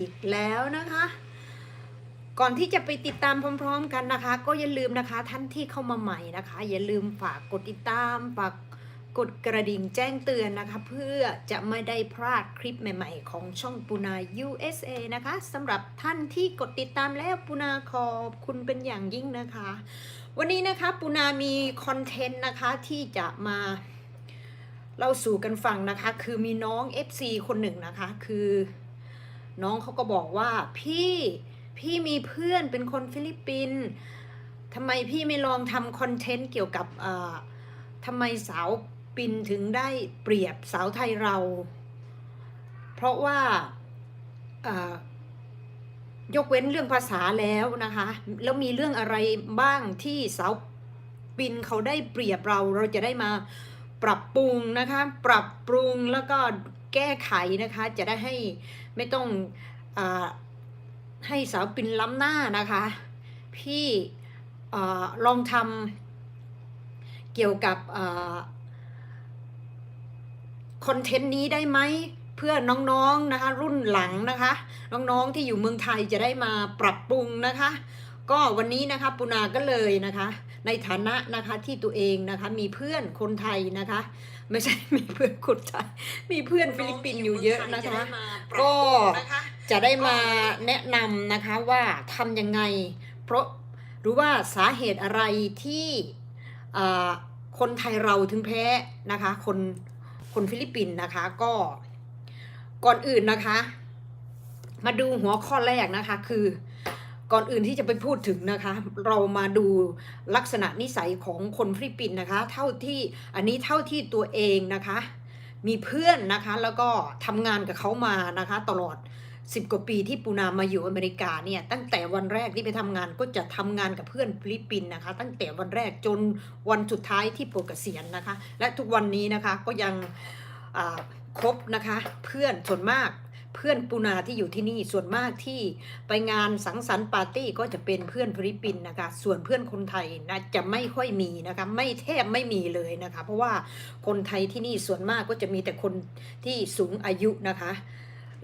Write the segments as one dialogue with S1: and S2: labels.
S1: อีกแล้วนะคะ ก่อนที่จะไปติดตามพร้อม ๆ กันนะคะ ก็อย่าลืมนะคะท่านที่เข้ามาใหม่นะคะ อย่าลืมฝากกดติดตามฝากกดกระดิ่งแจ้งเตือนนะคะ เพื่อจะไม่ได้พลาดคลิปใหม่ ๆ ของช่องปูนา USA นะคะสำหรับท่านที่กดติดตามแล้วปูนาขอบคุณเป็นอย่างยิ่งนะคะ วันนี้นะคะปูนามีคอนเทนต์นะคะที่จะมาเล่าสู่กันฟังนะคะ คือมีน้อง FC คนหนึ่งนะคะ คือ น้องเขาก็บอกว่าพี่พี่มีเพื่อนเป็นคนฟิลิปปินส์ทำไมพี่ไม่ลองทำคอนเทนต์เกี่ยวกับทำไมสาวปินถึงได้เปรียบสาวไทยเรา เพราะว่ายกเว้นเรื่องภาษาแล้วนะคะ แล้วมีเรื่องอะไรบ้างที่สาวปินเขาได้เปรียบเราเราจะได้มาปรับปรุงนะคะ ปรับปรุงแล้วก็แก้ไขนะคะ จะได้ให้ ไม่ต้องอให้สาวปินล้ำหน้านะคะ พี่อลองทำเกี่ยวกับคอนเทนต์นี้ได้ไหมเพื่อน้องๆนะคะรุ่นหลังนะคะ น้องๆที่อยู่เมืองไทยจะได้มาปรับปรุงนะคะ ก็วันนี้นะคะปุนาก็เลยนะคะ ในฐานะนะคะที่ตัวเองนะคะมีเพื่อนคนไทยนะคะ ไม่ใช่มีเพื่อนคนไทยมีเพื่อนฟิลิปปินส์อยู่เยอะนะคะ ก็จะได้มาแนะนำนะคะว่าทำยังไง เพราะรู้ว่าสาเหตุอะไรที่อ่าคนไทยเราถึงแพ้นะคะคนคนฟิลิปปินส์นะคะก็ก่อนอื่นนะคะ มาดูหัวข้อแรกนะคะคือ ก่อนอื่นที่จะไปพูดถึงนะคะ เรามาดูลักษณะนิสัยของคนฟิลิปปินส์นะคะ เท่าที่อันนี้เท่าที่ตัวเองนะคะ มีเพื่อนนะคะ แล้วก็ทำงานกับเขามานะคะ ตลอด10กว่าปีที่ปูนามาอยู่อเมริกาเนี่ยตั้งแต่วันแรกที่ไปทำงานก็จะทำงานกับเพื่อนฟิลิปปินส์นะคะ ตั้งแต่วันแรกจนวันสุดท้ายที่ปลดเกษียณนะคะ และทุกวันนี้นะคะก็ยังคบนะคะ เพื่อนส่วนมาก พื่อนปูนาที่อยู่ที่นี่ส่วนมากที่ไปงานสังสรรค์ปาร์ตี้ก็จะเป็นเพื่อนฟิลิปปินส์นะคะ ส่วนเพื่อนคนไทยนะจะไม่ค่อยมีนะคะไม่แทบไม่มีเลยนะคะ เพราะว่าคนไทยที่นี่ส่วนมากก็จะมีแต่คนที่สูงอายุนะคะ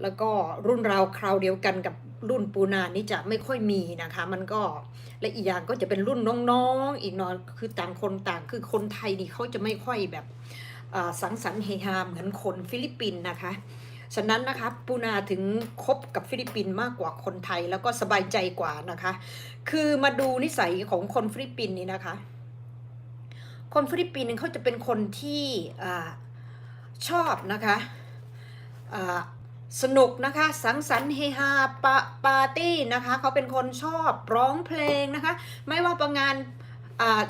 S1: แล้วก็รุ่นราวคราวเดียวกันกับรุ่นปูนานี่จะไม่ค่อยมีนะคะ มันก็และอีกอย่างก็จะเป็นรุ่นน้องๆ อีกนอยคือต่างคนต่างคือคนไทยนี่เขาจะไม่ค่อยแบบสังสรรค์เฮฮาเหมือนคนฟิลิปปินส์นะคะ ฉะนั้นนะคะปูนาถึงคบกับฟิลิปปินส์มากกว่าคนไทยแล้วก็สบายใจกว่านะคะ คือมาดูนิสัยของคนฟิลิปปินส์นี่นะคะ คนฟิลิปปินส์เขาจะเป็นคนที่อชอบนะคะสนุกนะคะสังสรรค์เฮฮาปาปาร์ตี้นะคะเขาเป็นคนชอบร้องเพลงนะคะ ไม่ว่าประงาน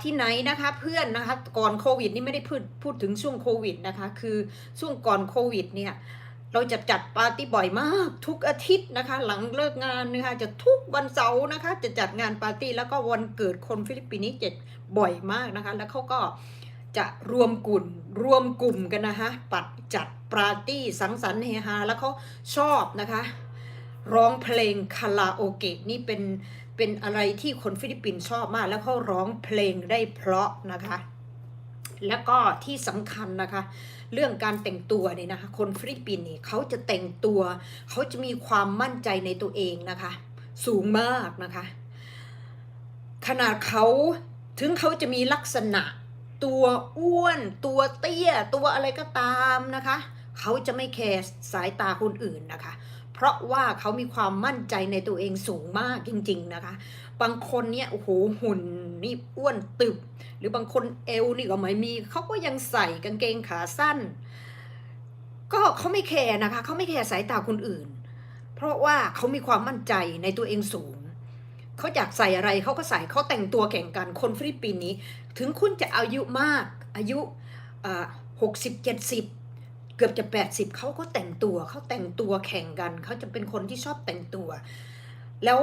S1: ที่ไหนนะคะเพื่อนนะคะก่อนโควิดนี่ไม่ได้พูดพูดถึงช่วงโควิดนะคะคือช่วงก่อนโควิดเนี่ย เราจะจัดปาร์ตี้บ่อยมาก ทุกอาทิตย์นะคะ หลังเลิกงานนะคะจะทุกวันเสาร์นะคะ จะจัดงานปาร์ตี้แล้วก็วันเกิดคนฟิลิปปินส์นี่จะบ่อยมากนะคะ แล้วเขาก็จะรวมกลุ่มรวมกลุ่มกันนะคะปัดจัดปาร์ตี้สังสรรค์เฮฮาแล้วเขาชอบนะคะ ร้องเพลงคาราโอเกะนี่เป็นเป็นอะไรที่คนฟิลิปปินส์ชอบมาก แล้วเขาร้องเพลงได้เพราะนะคะ แล้วก็ที่สำคัญนะคะ เรื่องการแต่งตัวเนี่ยนะคะ คนฟิลิปปินส์นี่เขาจะแต่งตัวเขาจะมีความมั่นใจในตัวเองนะคะ สูงมากนะคะ ขนาดเขาถึงเขาจะมีลักษณะตัวอ้วน ตัวเตี้ย ตัวอะไรก็ตามนะคะ เขาจะไม่แคร์สายตาคนอื่นนะคะ เพราะว่าเขามีความมั่นใจในตัวเองสูงมากจริง ๆนะคะ บางคนเนี่ยโอ้โหหุ่นนี่อ้วนตึบ หรือบางคนเอวนี่ก็ไม่มีเขาก็ยังใส่กางเกงขาสั้น ก็เขาไม่แคร์นะคะเขาไม่แคร์สายตาคนอื่น เพราะว่าเขามีความมั่นใจในตัวเองสูงเขาอยากใส่อะไรเขาก็ใส่เขาแต่งตัวแข่งกันคนฟิลิปปินส์นี้ ถึงคุณจะอายุมากอายุหกสิบเจ็ดสิบ เกือบจะแปดสิบเขาก็แต่งตัวเขาแต่งตัวแข่งกันเขาจะเป็นคนที่ชอบแต่งตัว แล้ว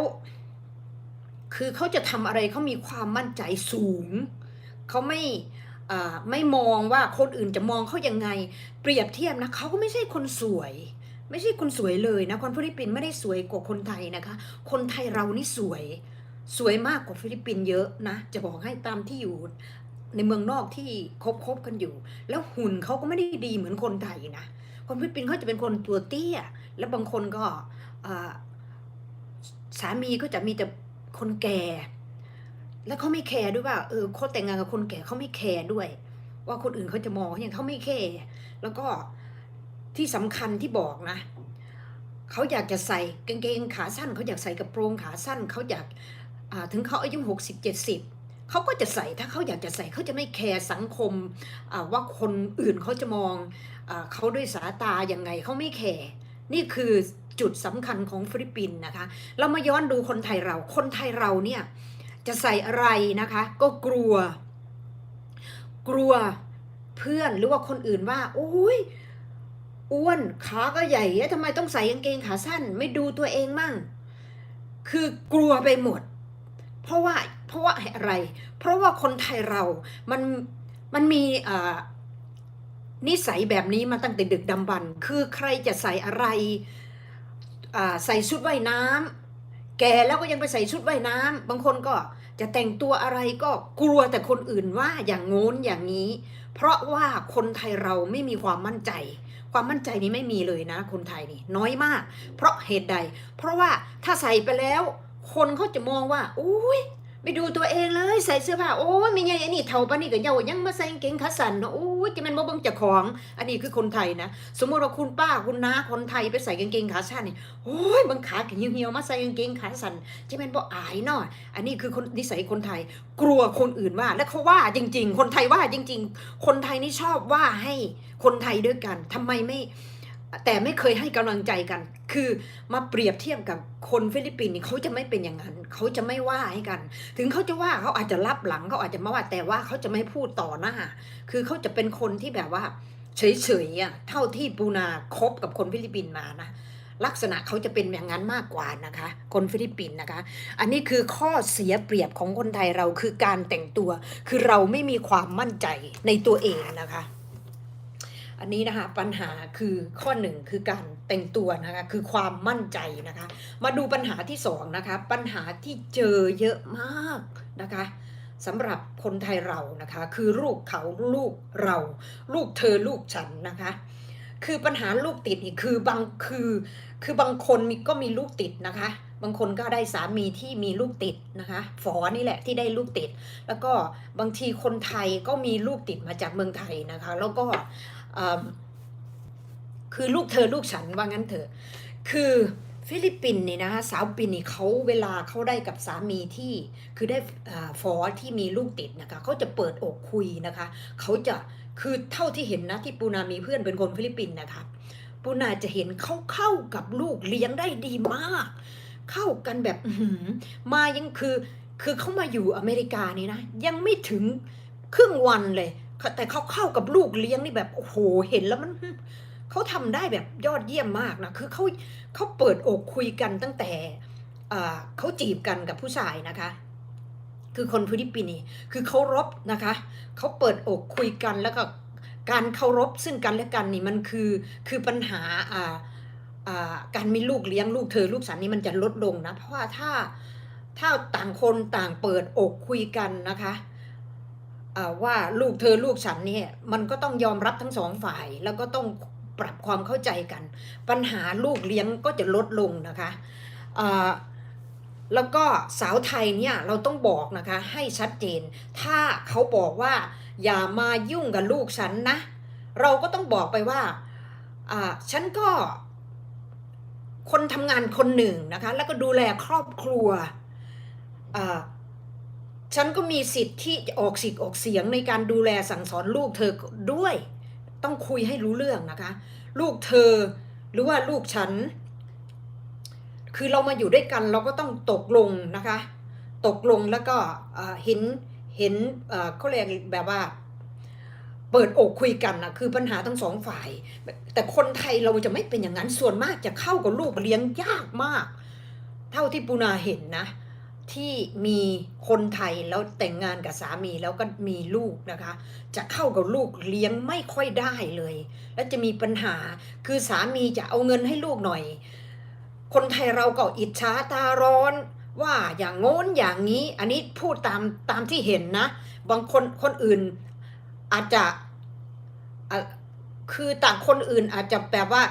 S1: คือเขาจะทำอะไรเขามีความมั่นใจสูงเขาไม่ไม่มองว่าคนอื่นจะมองเขายังไง เปรียบเทียบนะเขาก็ไม่ใช่คนสวย ไม่ใช่คนสวยเลยนะคนฟิลิปปินส์ไม่ได้สวยกว่าคนไทยนะคะ คนไทยเรานี่สวยสวยมากกว่าฟิลิปปินส์เยอะนะ จะบอกให้ตามที่อยู่ ในเมืองนอกที่คบคบกันอยู่ แล้วหุ่นเขาก็ไม่ได้ดีเหมือนคนไทยนะคนฟิลิปปินส์เขาจะเป็นคนตัวเตี้ย แล้วบางคนก็สามีก็จะมีแต่คนแก่ แล้วเขาไม่แคร์ด้วยว่าเออเขาแต่งงานกับคนแก่เขาไม่แคร์ด้วย ว่าคนอื่นเขาจะมองอย่างเขาไม่แคร์แล้วก็ที่สำคัญที่บอกนะเขาอยากจะใส่กางเกงขาสั้นเขาอยากใส่กระโปรงขาสั้นเขาอยากถึงเขาอายุหกสิบเจ็ดสิบ เขาก็จะใส่ถ้าเขาอยากจะใส่เขาจะไม่แคร์สังคมว่าคนอื่นเขาจะมองอเขาด้วยสายตาอย่างไงเขาไม่แคร์นี่คือจุดสำคัญของฟิลิปปินส์นะคะ เรามาย้อนดูคนไทยเราคนไทยเราเนี่ยจะใส่อะไรนะคะ ก็กลัว กลัวเพื่อนหรือว่าคนอื่นว่าโอ้ยอ้วนขาก็ใหญ่ทำไมต้องใส่กางเกงขาสั้น ไม่ดูตัวเองมั่ง คือกลัวไปหมด เพราะว่า ราะว่าอะไร เพราะว่าคนไทยเรา มัน มันมีนิสัยแบบนี้มาตั้งแต่ดึกดำบรรคือใครจะใส่อะไรใส่ชุดว่ายน้ำแก่แล้วก็ยังไปใส่ชุดว่ายน้ำบางคนก็จะแต่งตัวอะไรก็กลัวแต่คนอื่นว่าอย่างโน้นอย่างนี้ เพราะว่าคนไทยเราไม่มีความมั่นใจ ความมั่นใจนี้ไม่มีเลยนะ คนไทยนี่น้อยมาก เพราะเหตุใด เพราะว่าถ้าใส่ไปแล้ว คนเขาจะมองว่าอุ้ย ไม่ดูตัวเองเลยใส่เสื้อผ้าโอ้ยไม่ไงไอ้นี่เท่าปานนี่ก็เยายังมาใส่กางเกงขาสั้นโอ้ยจะมันบ่เบิ่งเจ้าของ อันนี้คือคนไทยนะสมมติว่าคุณป้าคุณน้าคนไทยไปใส่กางเกงขาสั้นนี่โอ้ยบางขาเหี่ยวมาใส่กางเกงขาสั้นจะเป็นบ่อายเนาะอันนี้คือคนนิสัยคนไทย กลัวคนอื่นว่าและเขาว่าจริง ๆ คนไทยว่าจริง ๆ คนไทยนี่ชอบว่าให้คนไทยด้วยกันทำไมไม่ แต่ไม่เคยให้กำลังใจกัน คือมาเปรียบเทียบกับคนฟิลิปปินส์เขาจะไม่เป็นอย่างนั้น เขาจะไม่ว่าให้กัน ถึงเขาจะว่าเขาอาจจะรับหลังเขาอาจจะมาว่าแต่ว่าเขาจะไม่พูดต่อหน้า คือเขาจะเป็นคนที่แบบว่าเฉยๆอะเท่าที่ปูนาคบกับคนฟิลิปปินส์มานะลักษณะเขาจะเป็นอย่างนั้นมากกว่านะคะ คนฟิลิปปินส์นะคะ อันนี้คือข้อเสียเปรียบของคนไทยเราคือการแต่งตัว คือเราไม่มีความมั่นใจในตัวเองนะคะ อันนี้นะคะปัญหาคือข้อหนึ่งคือการแต่งตัวนะคะคือความมั่นใจนะคะ มาดูปัญหาที่สองนะคะปัญหาที่เจอเยอะมากนะคะสำหรับคนไทยเรานะคะ คือลูกเขาลูกเรา ลูกเธอลูกฉันนะคะ คือปัญหาลูกติดนี่คือบางคือคือบางคนมีก็มีลูกติดนะคะ บางคนก็ได้สามีที่มีลูกติดนะคะฝอนี่แหละที่ได้ลูกติด แล้วก็บางทีคนไทยก็มีลูกติดมาจากเมืองไทยนะคะ แล้วก็ คือลูกเธอลูกฉันว่างั้นเถอะ คือฟิลิปปินส์เนี่ยนะคะสาวปินนี่เขาเวลาเขาได้กับสามีที่คือได้อ่าฟอที่มีลูกติดนะคะเขาจะเปิดอกคุยนะคะเขาจะคือเท่าที่เห็นนะที่ปูนามีเพื่อนเป็นคนฟิลิปปินส์นะคะปูนาจะเห็นเขาเข้ากับลูกเลี้ยงได้ดีมาก เข้ากันแบบอื้อหือมายังคือคือเขามาอยู่อเมริกานี่นะยังไม่ถึงครึ่งวันเลย แต่เขาเข้ากับลูกเลี้ยงนี่แบบโอ้โหเห็นแล้วมันเขาทำได้แบบยอดเยี่ยมมากนะคือเขาเขาเปิดอกคุยกันตั้งแต่เขาจีบกันกับผู้ชายนะคะ คือคนฟิลิปปินส์คือเคารพนะคะเขาเปิดอกคุยกันแล้วก็การเคารพซึ่งกันและกันนี่มันคือคือปัญหาอ่าการมีลูกเลี้ยงลูกเธอลูกสันนี่มันจะลดลงนะ เพราะว่าถ้าถ้าต่างคนต่างเปิดอกคุยกันนะคะ ว่าลูกเธอลูกฉันเนี่ยมันก็ต้องยอมรับทั้งสองฝ่าย แล้วก็ต้องปรับความเข้าใจกัน ปัญหาลูกเลี้ยงก็จะลดลงนะคะแล้วก็สาวไทยเนี่ยเราต้องบอกนะคะให้ชัดเจน ถ้าเขาบอกว่า อย่ามายุ่งกับลูกฉันนะ เราก็ต้องบอกไปว่าฉันก็คนทำงานคนหนึ่งนะคะ แล้วก็ดูแลครอบครัว ฉันก็มีสิทธิ์ที่จะออกสิทธิ์ออกเสียงในการดูแลสั่งสอนลูกเธอด้วย ต้องคุยให้รู้เรื่องนะคะ ลูกเธอหรือว่าลูกฉัน คือเรามาอยู่ด้วยกันเราก็ต้องตกลงนะคะ ตกลงแล้วก็เห็นเห็นเอ่อเขาเรียกแบบว่า เปิดอกคุยกันนะคือปัญหาทั้งสองฝ่าย แต่คนไทยเราจะไม่เป็นอย่างนั้นส่วนมากจะเข้ากับลูกเลี้ยงยากมาก เท่าที่ปูนาเห็นนะ ที่มีคนไทยแล้วแต่งงานกับสามีแล้วก็มีลูกนะคะ จะเข้ากับลูกเลี้ยงไม่ค่อยได้เลย และจะมีปัญหาคือสามีจะเอาเงินให้ลูกหน่อย คนไทยเราก็อิจฉาตาร้อนว่าอย่างโน้นอย่างนี้อันนี้พูดตามตามที่เห็นนะ บางคนคนอื่นอาจจะะคือต่างคนอื่นอาจจะแบบว่า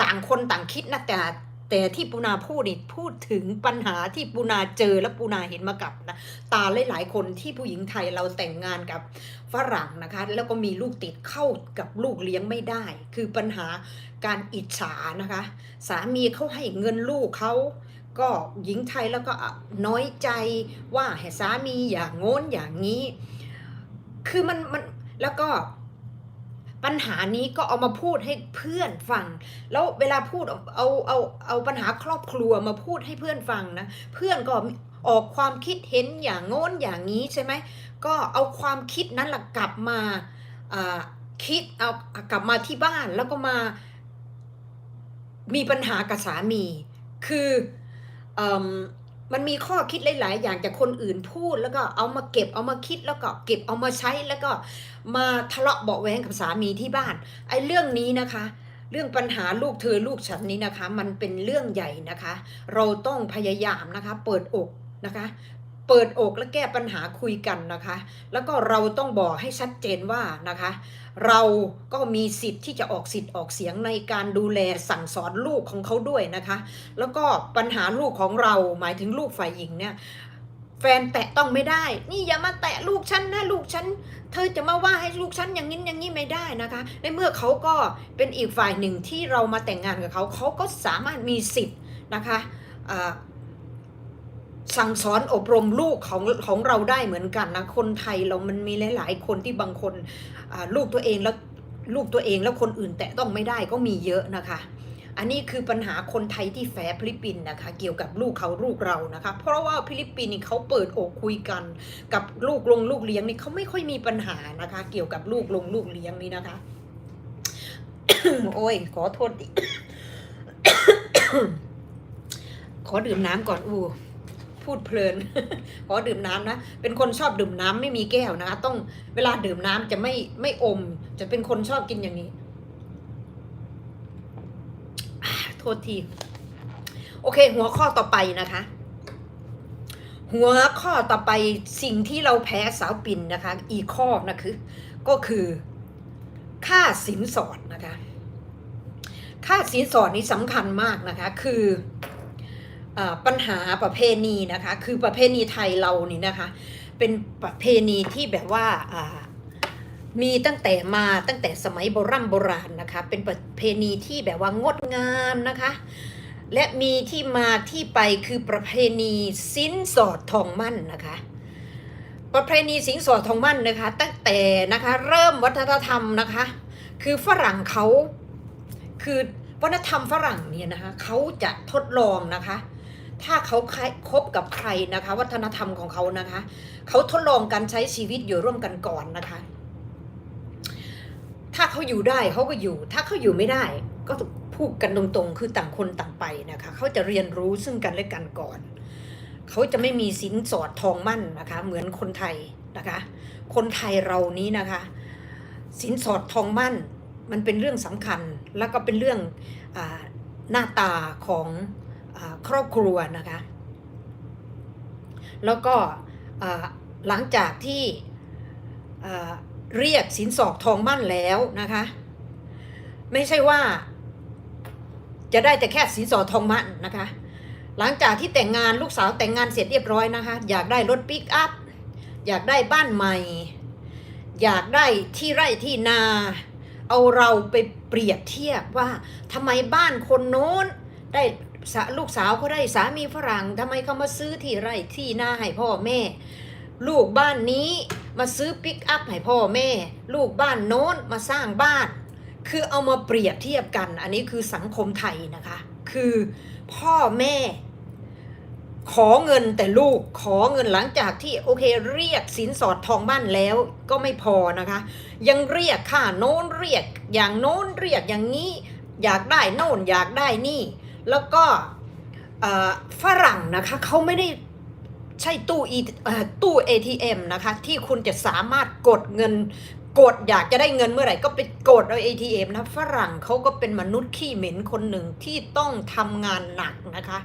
S1: ต่างคนต่างคิดนะแต่ แต่ที่ปูนาพูดนี่พูดถึงปัญหาที่ปูนาเจอและปูนาเห็นมากับนะตาหลาย ๆ คนที่ผู้หญิงไทยเราแต่งงานกับฝรั่งนะคะ แล้วก็มีลูกติดเข้ากับลูกเลี้ยงไม่ได้ คือปัญหาการอิจฉานะคะ สามีเขาให้เงินลูกเขาก็หญิงไทยแล้วก็น้อยใจว่าให้สามีอย่างโง้นอย่างนี้ คือมันมันแล้วก็ ปัญหานี้ก็เอามาพูดให้เพื่อนฟัง แล้วเวลาพูดเอาเอาเอาเอาปัญหาครอบครัวมาพูดให้เพื่อนฟังนะ เพื่อนก็ออกความคิดเห็นอย่างโน้นอย่างนี้ใช่ไหม ก็เอาความคิดนั้นแหละกลับมาคิดเอากลับมาที่บ้านแล้วก็มา มีปัญหากับสามี คืออ มันมีข้อคิดหลาย ๆ อย่างจากคนอื่นพูดแล้วก็เอามาเก็บเอามาคิดแล้วก็เก็บเอามาใช้แล้วก็มาทะเลาะเบาะแว้งกับสามีที่บ้านไอ้เรื่องนี้นะคะ เรื่องปัญหาลูกเธอลูกฉันนี้นะคะ มันเป็นเรื่องใหญ่นะคะ เราต้องพยายามนะคะ เปิดอกนะคะ เปิดอกและแก้ปัญหาคุยกันนะคะ แล้วก็เราต้องบอกให้ชัดเจนว่านะคะ เราก็มีสิทธิ์ที่จะออกสิทธิ์ออกเสียงในการดูแลสั่งสอนลูกของเขาด้วยนะคะ แล้วก็ปัญหาลูกของเราหมายถึงลูกฝ่ายหญิงเนี่ยแฟนแตะต้องไม่ได้ นี่อย่ามาแตะลูกฉันนะลูกฉัน เธอจะมาว่าให้ลูกฉันอย่างนี้อย่างนี้ไม่ได้นะคะ ในเมื่อเขาก็เป็นอีกฝ่ายหนึ่งที่เรามาแต่งงานกับเขา เขาก็สามารถมีสิทธิ์นะคะ สั่งสอนอบรมลูกของของเราได้เหมือนกันนะคนไทยเรามันมีหลาย ๆ คนที่บางคนลูกตัวเองแล้วลูกตัวเองแล้วคนอื่นแตะต้องไม่ได้ก็มีเยอะนะคะ อันนี้คือปัญหาคนไทยที่แฝฟิลิปปินส์นะคะ เกี่ยวกับลูกเขาลูกเรานะคะ เพราะว่าฟิลิปปินส์เขาเปิดอกคุยกัน กับลูกลงลูกเลี้ยงนี่เขาไม่ค่อยมีปัญหานะคะ เกี่ยวกับลูกลงลูกเลี้ยงนี่นะคะ โอ้ยขอโทษดิขอดื่มน้ำก่อนอู พูดเพลิน ขอดื่มน้ำนะ เป็นคนชอบดื่มน้ำไม่มีแก้วนะคะ ต้องเวลาดื่มน้ำจะไม่ไม่อม จะเป็นคนชอบกินอย่างนี้ โทษที โอเค หัวข้อต่อไปนะคะ หัวข้อต่อไปสิ่งที่เราแพ้สาวปิ่นนะคะ อีข้อนะคือ ก็คือค่าสินสอดนะคะ ค่าสินสอดนี้สำคัญมากนะคะ คือ ปัญหาประเพณีนะคะ คือประเพณีไทยเรานี่นะคะ เป็นประเพณีที่แบบว่ามีตั้งแต่มาตั้งแต่สมัยโบรโบราณนะคะ เป็นประเพณีที่แบบว่างดงามนะคะ และมีที่มาที่ไปคือประเพณีสินสอดทองมั่นนะคะ ประเพณีสินสอดทองมั่นนะคะ ตั้งแต่นะคะเริ่มวัฒนธรรมนะคะ คือฝรั่งเขาคือวัฒนธรรมฝรั่งเนี่ยนะคะเขาจะทดลองนะคะ ถ้าเขาคบกับใครนะคะ วัฒนธรรมของเขานะคะ เขาทดลองการใช้ชีวิตอยู่ร่วมกันก่อนนะคะ ถ้าเขาอยู่ได้เขาก็อยู่ ถ้าเขาอยู่ไม่ได้ ก็พูดกันตรงๆ คือต่างคนต่างไปนะคะ เขาจะเรียนรู้ซึ่งกันและกันก่อน เขาจะไม่มีสินสอดทองมั่นนะคะ เหมือนคนไทยนะคะ คนไทยเรานี้นะคะ สินสอดทองมั่น มันเป็นเรื่องสำคัญ แล้วก็เป็นเรื่องอหน้าตาของ ครอบครัวนะคะ แล้วก็หลังจากที่เรียกสินสอดทองมั่นแล้วนะคะ ไม่ใช่ว่าจะได้แต่แค่สินสอดทองมั่นนะคะ หลังจากที่แต่งงานลูกสาวแต่งงานเสร็จเรียบร้อยนะคะ อยากได้รถปิกอัพอยากได้บ้านใหม่ อยากได้ที่ไร่ที่นา เอาเราไปเปรียบเทียบว่าทำไมบ้านคนโน้นได้ ลูกสาวเขาได้สามีฝรั่งทำไมเขามาซื้อที่ไร่ที่นาให้พ่อแม่ ลูกบ้านนี้มาซื้อปิกอัพให้พ่อแม่ ลูกบ้านโน้นมาสร้างบ้าน คือเอามาเปรียบเทียบกัน อันนี้คือสังคมไทยนะคะ คือพ่อแม่ ขอเงินแต่ลูกขอเงินหลังจากที่โอเคเรียกสินสอดทองบ้านแล้วก็ไม่พอนะคะ ยังเรียกค่าโน้นเรียกอย่างโน้นเรียกอย่างนี้ อยากได้โน่นอยากได้นี่ แล้วก็ฝรั่งนะคะเขาไม่ได้ใช่ตู้ E เอ่อตู้ ATM นะคะที่คุณจะสามารถกดเงินกดอยากจะได้เงินเมื่อไหร่ก็ไปกดเอา ATM นะฝรั่งเขาก็เป็นมนุษย์ขี้เหม็นคนหนึ่งที่ต้องทำงานหนักนะคะ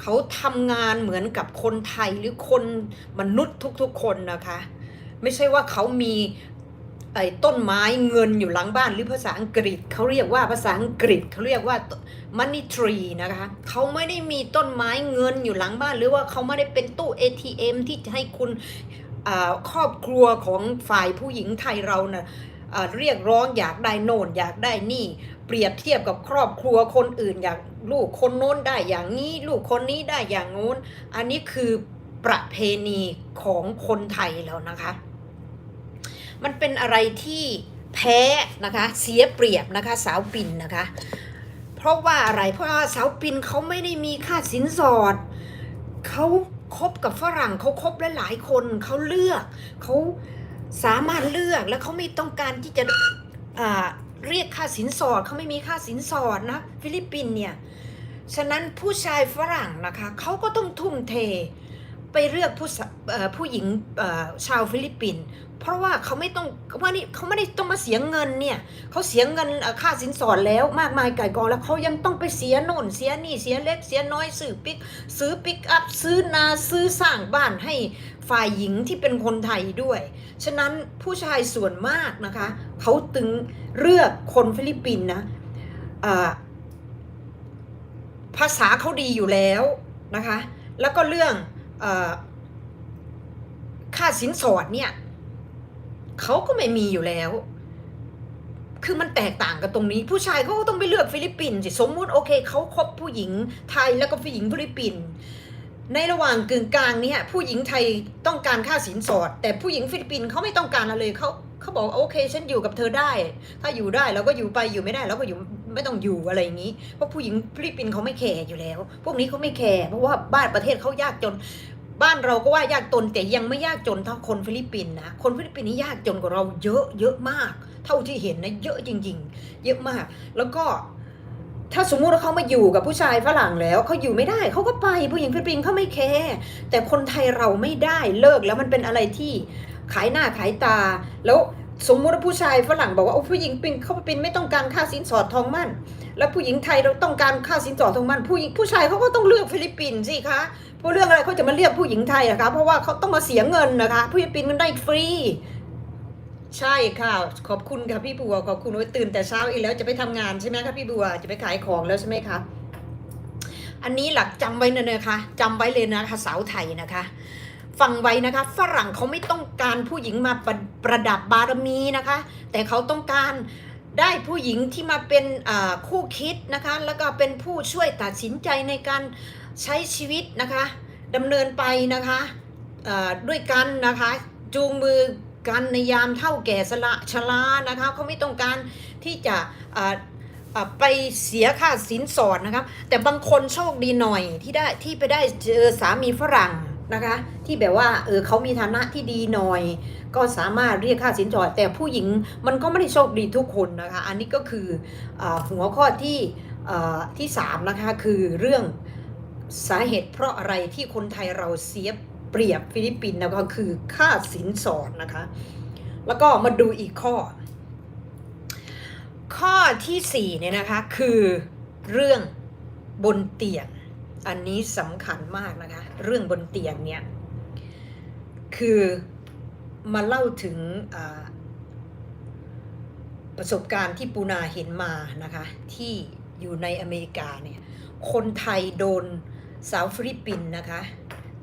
S1: เขาทำงานเหมือนกับคนไทยหรือคนมนุษย์ทุกๆคนนะคะ ไม่ใช่ว่าเขามี ไอ้ต้นไม้เงินอยู่หลังบ้านหรือภาษาอังกฤษเขาเรียกว่าภาษาอังกฤษเขาเรียกว่า money tree นะคะเขาไม่ได้มีต้นไม้เงินอยู่หลังบ้าน หรือว่าเขาไม่ได้เป็นตู้ ATM ที่จะให้คุณครอบครัวของฝ่ายผู้หญิงไทยเรานะ่ะเรียกร้องอยากได้โน่นอยากได้นี่ เปรียบเทียบกับครอบครัวคนอื่น อยากลูกคนโน้นได้อย่างนี้ลูกคนนี้ได้อย่างโน้น อันนี้คือประเพณีของคนไทยแล้วนะคะ มันเป็นอะไรที่แพ้นะคะเสียเปรียบนะคะสาวปิ่นนะคะ เพราะว่าอะไรเพราะว่าสาวปิ่นเขาไม่ได้มีค่าสินสอดเขาคบกับฝรั่งเขาคบหลายคนเขาเลือกเขาสามารถเลือกแล้วเขาไม่ต้องการที่จะเรียกค่าสินสอดเขาไม่มีค่าสินสอดนะ ฟิลิปปินเนี่ยฉะนั้นผู้ชายฝรั่งนะคะเขาก็ต้องทุ่มเท ไปเลือกผู้สผู้หญิงชาวฟิลิปปินส์เพราะว่าเขาไม่ต้องว่านี่เขาไม่ได้ต้องมาเสียเงินเนี่ยเขาเสียเงินค่าสินสอดแล้วมากมายไก่กองแล้วเขายังต้องไปเสียโน่นเสียนี่เสียเล็กเสียน้อยซื้อปิกซื้อปิกอัพซื้อนาซื้อสร้างบ้านให้ฝ่ายหญิงที่เป็นคนไทยด้วย ฉะนั้นผู้ชายส่วนมากนะคะเขาตึงเลือกคนฟิลิปปินส์นะภาษาเขาดีอยู่แล้วนะคะ แล้วก็เรื่อง ค่าสินสอดเนี่ยเขาก็ไม่มีอยู่แล้ว คือมันแตกต่างกันตรงนี้ ผู้ชายเขาก็ต้องไปเลือกฟิลิปปินส์สิสมมุติโอเคเขาคบผู้หญิงไทยแล้วก็ผู้หญิงฟิลิปปินส์ในระหว่างกึ่งกลางเนี่ยผู้หญิงไทยต้องการค่าสินสอด แต่ผู้หญิงฟิลิปปินส์เขาไม่ต้องการอะไรเลยเขาเขาบอกโอเคฉันอยู่กับเธอได้ ถ้าอยู่ได้เราก็อยู่ไปอยู่ไม่ได้เราก็อยู่ไม่ต้องอยู่อะไรอย่างนี้เพราะผู้หญิงฟิลิปปินส์เขาไม่แคร์อยู่แล้ว พวกนี้เขาไม่แคร์เพราะว่าบ้านประเทศเขายากจน บ้านเราก็ว่ายากจนแต่ยังไม่ยากจนเท่าคนฟิลิปปินส์นะ คนฟิลิปปินส์นี่ยากจนกว่าเราเยอะเยอะมาก เท่าที่เห็นนะเยอะจริง ๆ เยอะมาก แล้วก็ถ้าสมมุติว่าเขามาอยู่กับผู้ชายฝรั่งแล้วเขาอยู่ไม่ได้เขาก็ไปผู้หญิงฟิลิปปินส์เขาไม่แคร์แต่คนไทยเราไม่ได้เลิกแล้วมันเป็นอะไรที่ขายหน้าขายตา แล้วสมมุติว่าผู้ชายฝรั่งบอกว่าโอ้ผู้หญิงปินเขาเป็นไม่ต้องการค่าสินสอดทองมั่น แล้วผู้หญิงไทยเราต้องการค่าสินสอดทองมั่นผู้หญิงผู้ชายเขาก็ต้องเลือกฟิลิปปินส์สิคะเพราะเรื่องอะไรเขาจะมาเรียกผู้หญิงไทยอะคะเพราะว่าเขาต้องมาเสียเงินนะคะฟิลิปปินส์มันได้ฟรี ใช่ค่ะ ขอบคุณค่ะพี่บัวขอบคุณว่าตื่นแต่เช้าอีกแล้วจะไปทำงานใช่ไหมคะพี่บัวจะไปขายของแล้วใช่ไหมคะอันนี้หลักจำไว้นะนะคะจำไว้เลยนะคะสาวไทยนะคะฟังไว้นะคะ ฝรั่งเขาไม่ต้องการผู้หญิงมาประประดับบารมีนะคะ แต่เขาต้องการ ได้ผู้หญิงที่มาเป็นคู่คิดนะคะ แล้วก็เป็นผู้ช่วยตัดสินใจในการใช้ชีวิตนะคะดำเนินไปนะคะด้วยกันนะคะ จูงมือกันในยามเท่าแก่สละชรานะคะเขาไม่ต้องการที่จะไปเสียค่าสินสอดนะคะแต่บางคนโชคดีหน่อยที่ได้ที่ไปได้เจอสามีฝรั่ง นะคะ ที่แบบว่าเออเขามีฐานะที่ดีหน่อย ก็สามารถเรียกค่าสินสอดแต่ผู้หญิงมันก็ไม่ได้โชคดีทุกคนนะคะ อันนี้ก็คืออหัวข้อที่ที่สามนะคะคือเรื่องสาเหตุเพราะอะไรที่คนไทยเราเสียเปรียบฟิลิปปินส์นะคะคือค่าสินสอดนะคะ แล้วก็มาดูอีกข้อ ข้อที่สี่เนี่ยนะคะคือเรื่องบนเตียง อันนี้สำคัญมากนะคะ เรื่องบนเตียงเนี่ย คือมาเล่าถึงประสบการณ์ที่ปูนาเห็นมานะคะ ที่อยู่ในอเมริกาเนี่ย คนไทยโดนสาวฟิลิปปินส์นะคะ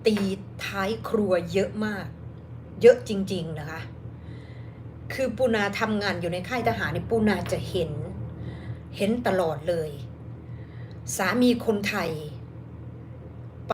S1: ตีท้ายครัวเยอะมาก เยอะจริง ๆนะคะ คือปูนาทำงานอยู่ในค่ายทหารเนี่ยปูนาจะเห็น เห็นตลอดเลย สามีคนไทย